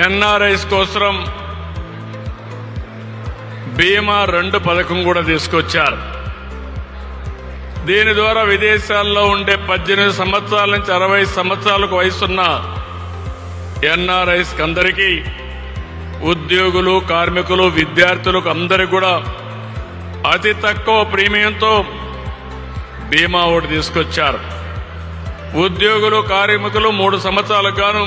NRIs కోసం బీమా రెండు పథకం కూడా తీసుకొచ్చారు. దీని ద్వారా విదేశాల్లో ఉండే పద్దెనిమిది సంవత్సరాల నుంచి అరవై సంవత్సరాలకు వయసున్న ఎన్ఆర్ఐస్ అందరికీ ఉద్యోగులు కార్మికులు విద్యార్థులకు అందరికి కూడా అతి తక్కువ ప్రీమియంతో బీమా ఒకటి తీసుకొచ్చారు. ఉద్యోగులు కార్మికులు మూడు సంవత్సరాలకు గాను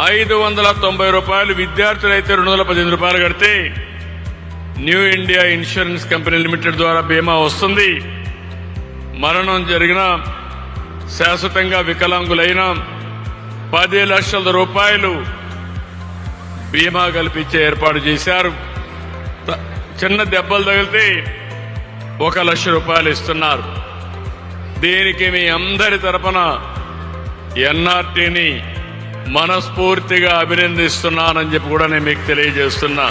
ఐదు వందల తొంభై రూపాయలు విద్యార్థులు అయితే రెండు వందల పద్దెనిమిది రూపాయలు కడితే New India insurance company limited ద్వారా బీమా వస్తుంది. మరణం జరిగిన శాశ్వతంగా వికలాంగులైన పది లక్షల రూపాయలు బీమా కల్పించే ఏర్పాటు చేశారు. చిన్న దెబ్బలు తగిలితే ఒక లక్ష రూపాయలు ఇస్తున్నారు. దీనికి మీ అందరి తరపున ఎన్ఆర్టీని మనస్ఫూర్తిగా అభినందిస్తున్నానని చెప్పి కూడా నేను మీకు తెలియజేస్తున్నా.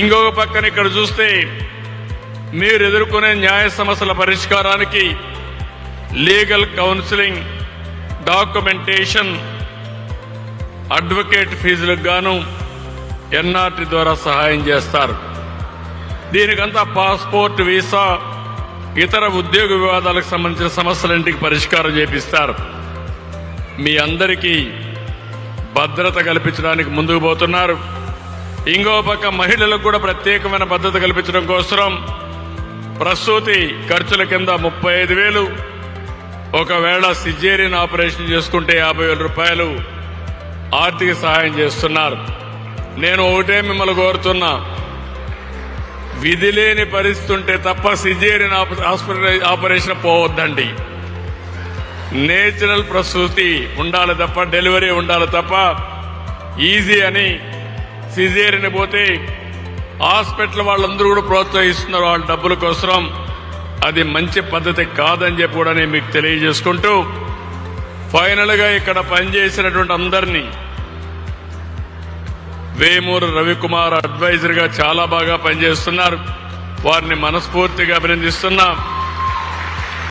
ఇంకొక పక్కన ఇక్కడ చూస్తే మీరు ఎదుర్కొనే న్యాయ సమస్యల పరిష్కారానికి లీగల్ కౌన్సిలింగ్ డాక్యుమెంటేషన్ అడ్వకేట్ ఫీజులకు గాను ఎన్ఆర్టీ ద్వారా సహాయం చేస్తారు. దీనికంతా పాస్పోర్ట్ వీసా ఇతర ఉద్యోగ వివాదాలకు సంబంధించిన సమస్యలంటికి పరిష్కారం చేపిస్తారు. మీ అందరికీ భద్రత కల్పించడానికి ముందుకు పోతున్నారు. ఇంకో పక్క మహిళలకు కూడా ప్రత్యేకమైన భద్రత కల్పించడం కోసం ప్రసూతి ఖర్చుల కింద ముప్పై ఐదు వేలు. ఒకవేళ సిజేరియన్ ఆపరేషన్ చేసుకుంటే యాభై వేల రూపాయలు ఆర్థిక సహాయం చేస్తున్నారు. నేను ఒకటే మిమ్మల్ని కోరుతున్నా. విధి లేని పరిస్థితి ఉంటే తప్ప సిజేరియన్ హాస్పిటల్ ఆపరేషన్ పోవద్దండి. నేచురల్ ప్రసూతి ఉండాలి తప్ప డెలివరీ ఉండాలి తప్ప ఈజీ అని సిజేరియన్ పోతే హాస్పిటల్ వాళ్ళందరూ కూడా ప్రోత్సహిస్తున్నారు వాళ్ళ డబ్బుల కోసం అది మంచి పద్ధతి కాదని చెప్పి కూడా నేను మీకు తెలియజేసుకుంటూ ఫైనల్గా ఇక్కడ పనిచేసినటువంటి అందరినీ వేమూరు రవికుమార్ అడ్వైజర్గా చాలా బాగా పనిచేస్తున్నారు. వారిని మనస్ఫూర్తిగా అభినందిస్తున్నాం.